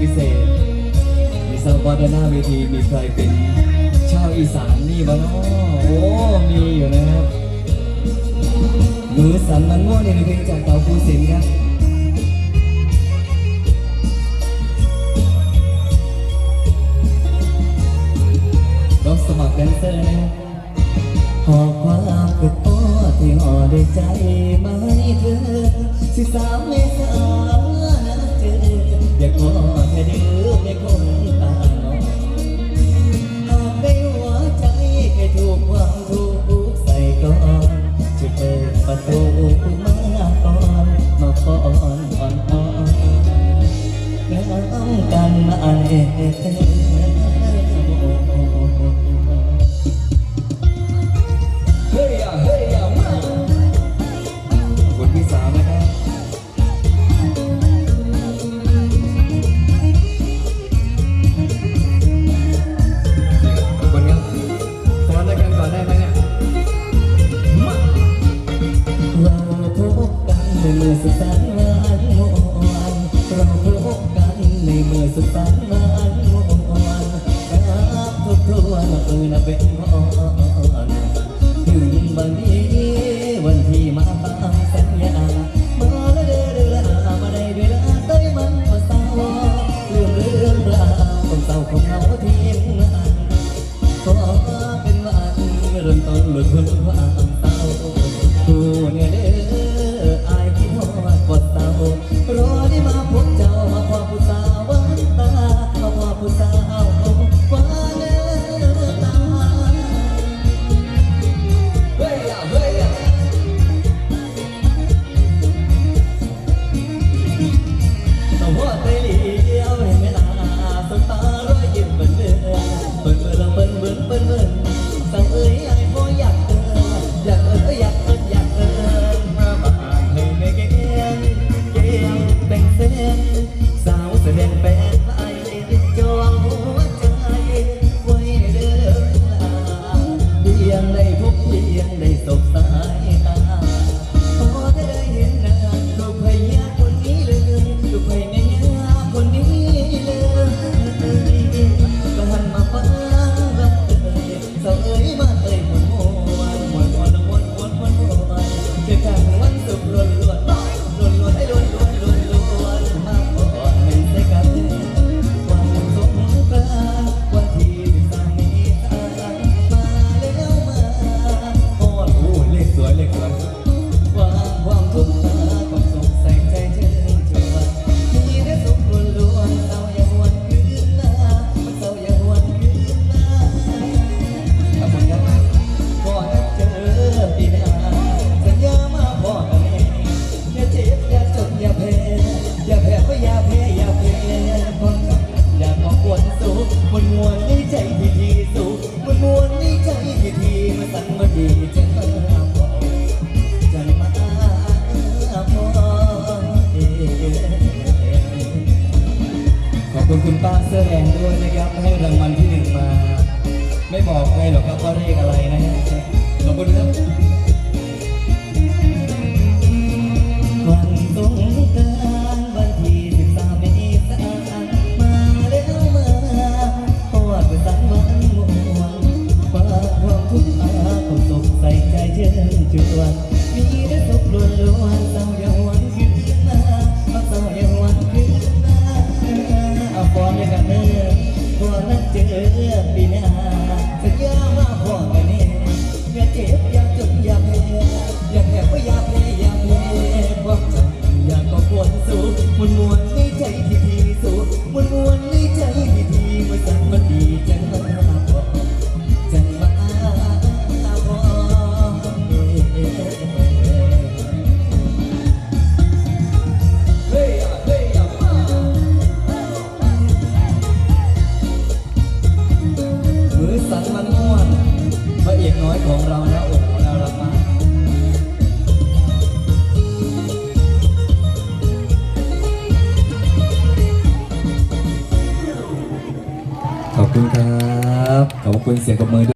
พิเศษมีสาวบอดหน้าเวทีมีใครเป็นชาวอีสานนี่บ้างโอ้ มีอยู่นะครับมือสั่นมันง่วงในเพลงจากเต่าภูสินครับรับสมัครแดนเซอร์นะครับหอความกดตัวที่ห่อได้ใจไม่ให้เธอสิสาวไม่สาวนะเจออยากขอ ไม่ดื้อไม่คงตาหนอนหากได้หัวใจแค่ถูกวางถูกใส่ก่อนจะเปิดประตูมาก่อนมาป้อนอ่อนอ่อนแม่อ้อันมาอ่น ของเราทิ้งอันก็เป็นวันเริ่มต้นหลุดพ้นว่า ขอบคุณป้าเสื้อแดงด้วยนะครับให้รางวัลที่หนึ่งมา ไม่บอกใครหรอกครับว่าเลขอะไรนะขอบคุณครับ ใจสุดวนมวนในใจพี่พี่มันสั่งมันดีจังมาบอกจังมาบอกเฮ้ยอะเฮ้ยอะมาเฮ้ยสันมันม่วนพระเอกน้อยของเรานะ คุณครับ ขอบคุณเสียงกับมือด้วย